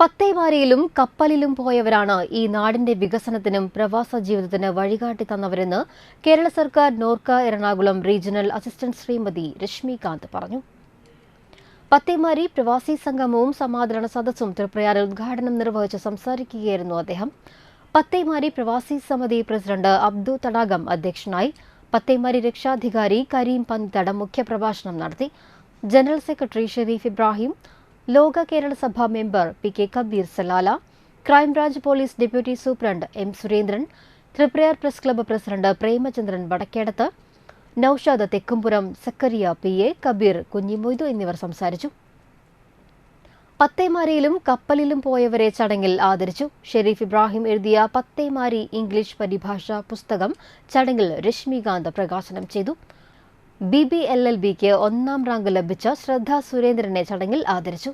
പത്തേമാരിയിലും കപ്പലിലും പോയവരാണ് ഈ നാടിന്റെ വികസനത്തിനും പ്രവാസ ജീവിതത്തിന് വഴികാട്ടി തന്നവരെന്ന് കേരള സർക്കാർ നോർക്ക എറണാകുളം റീജിയണൽ അസിസ്റ്റന്റ് ശ്രീമതി രശ്മികാന്ത് പറഞ്ഞു. പത്തേമാരി പ്രവാസി സംഗമവും സമാദരണ സദസ്സും തൃപ്രയാറിൽ ഉദ്ഘാടനം നിർവഹിച്ച് സംസാരിക്കുകയായിരുന്നു അദ്ദേഹം. പത്തേമാരി പ്രവാസി സമിതി പ്രസിഡന്റ് അബ്ദു തടാകം അധ്യക്ഷനായി പത്തേമാരി രക്ഷാധികാരി കരീം പന്തട മുഖ്യപ്രഭാഷണം നടത്തി. General secretary Sharif Ibrahim Loka Kerala Sabha member P K Kabeer Salalah crime branch police deputy superintendent M Surendran Triprayar press club president Premachandran Vadakkedath Noushad Thekkumpuram Zakariya P A Kabeer Kunhimoithu എന്നിവർ സംസാരിച്ചു. പത്തേമാരിയിലും കപ്പലിലും പോയവരെ ചടങ്ങിൽ ആദരിച്ചു. ഷെരീഫ് ഇബ്രാഹിം എഴുതിയ പത്തേമാരി English പരിഭാഷ പുസ്തകം ചടങ്ങിൽ രശ്മികാന്ത് പ്രകാശനം ചെയ്തു. ബി ബി എൽ എൽ ബിക്ക് ഒന്നാം റാങ്ക് ലഭിച്ച ശ്രദ്ധ സുരേന്ദ്രനെ ചടങ്ങിൽ ആദരിച്ചു.